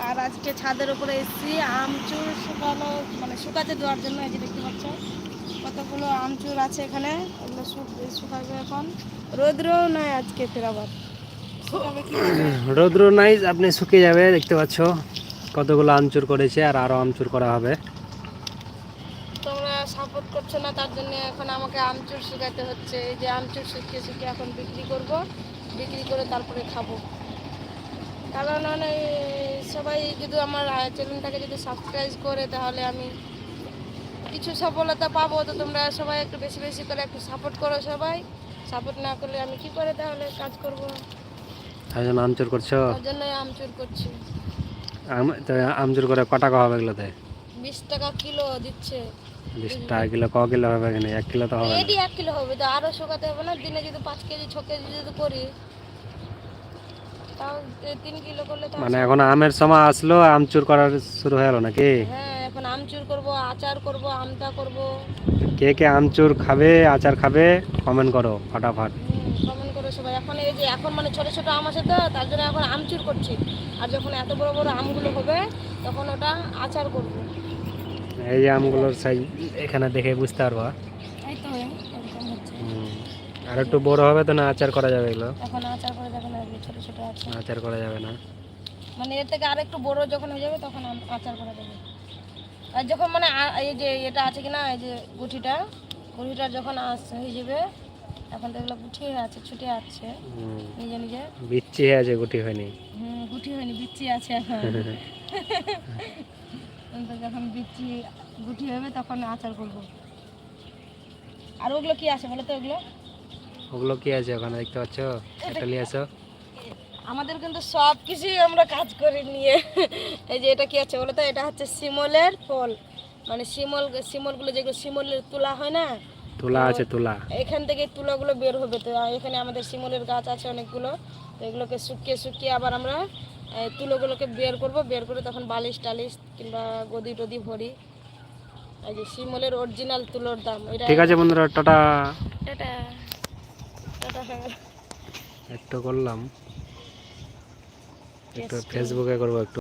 আর আজকে ছাদের উপরে এসেছি আমচুর শুকানো মানে শুকাতে দেওয়ার জন্য এই যে দেখতে পাচ্ছ কতগুলো আমচুর আছে এখানে শুক- শুকাবে এখন। রোদ্রও নয় আজকে ফের আবার রৌদ্র নাই আপনি শুকিয়ে যাবে দেখতে পাচ্ছ কতগুলো আমচুর করেছে আর আরও আমচুর করা হবে। তোমরা সাপোর্ট করছ না তার জন্য এখন আমাকে আমচুর শুকাতে হচ্ছে। এই যে আমচুর শুকিয়ে শুকিয়ে এখন বিক্রি করব বিক্রি করে তারপরে খাব। কারণ মানে সবাই যদি আমার চ্যানেলটাকে যদি সাবস্ক্রাইব করে তাহলে আমি কিছু সফলতা পাবো। তো তোমরা সবাই একটু বেশি বেশি করে একটু সাপোর্ট করো সবাই। সাপোর্ট না করলে আমি কি করে তাহলে কাজ করব? তাই জন্য আমচুর করছ? তার জন্যই আমচুর করছি। আম- তো আমচুর করে ক টাকা হবে এগুলোতে? বিশ টাকা কিলো দিচ্ছে। বিশ টাকা কিলো ক কিলো হবে এখানে? এক কিলো তো হবে না। এটি এক কিলো হবে তো আরও শুকাতে হবে না? দিনে যদি পাঁচ কেজি ছ কেজি যদি করি তাও তিন কিলো করলে তো মানে এখন আমের সময় আসলো আমচুর করার শুরু হয়ে গেলো নাকি? হ্যাঁ এখন আমচুর করব আচার করব আমটা করব। কে কে আমচুর খাবে আচার খাবে কমেন্ট করো ফটাফট। কমেন্ট করে সবাই। এখন এই যে এখন মানে ছোট ছোট আম আছে তো তার জন্য এখন আমচুর করছি। আর যখন এত বড় বড় আমগুলো হবে তখন ওটা আচার করব। এই যে আমগুলোর সাইজ এখানে দেখে বুঝতে পারবা এই তো এরকম হচ্ছে হুম। আর একটু বড় হবে তো না আচার করা যাবে এগুলো? এখন আচার করে যাবে না ছোট ছোট আছে। আচার করা যাবে না। মানে এর থেকে আরেকটু বড় যখন হয়ে যাবে তখন আচার করা যাবে। আর যখন মানে এই যে এটা আছে কিনা এই যে গুঠিটা গুঠিটা যখন আস- হয়ে যাবে এখন তো এগুলো গুঠি হয়ে আছে ছুটে আছে নিজে নিজে। বিচ্ছি হয়ে আছে গুটি হয়নি। হুম গুটি হয়নি বিচ্ছি আছে এখন। তো যখন বিচ্ছি গুটি হবে তখন আচার করব। আর ওগুলো কি আছে বলো তো ওগুলো? ওগুলো কি আছে ওখানে দেখতে পাচ্ছ? একটা নিয়ে আসো। আমাদের কিন্তু সব কিছুই আমরা কাজ করি নিয়ে এই যে এটা কি আছে বলো তো? এটা হচ্ছে শিমলের ফল। মানে শিমল শিমলগুলো যেগুলো শিমলের তুলা হয় না? তুলা আছে তুলা। এখান থেকে তুলাগুলো বের হবে তো। আর এখানে আমাদের শিমলের গাছ আছে অনেকগুলো। তো এগুলোকে শুকিয়ে শুকিয়ে আবার আমরা তুলোগুলোকে বের করব। বের করে তখন বালিশ টালিশ কিংবা গদি টদি ভরি। এই যে শিমলের অরিজিনাল তুলোর দাম। এটা ঠিক আছে বন্ধুরা টাটা। টাটা। একটু করলাম। একটা ফেসবুকে করব একটু।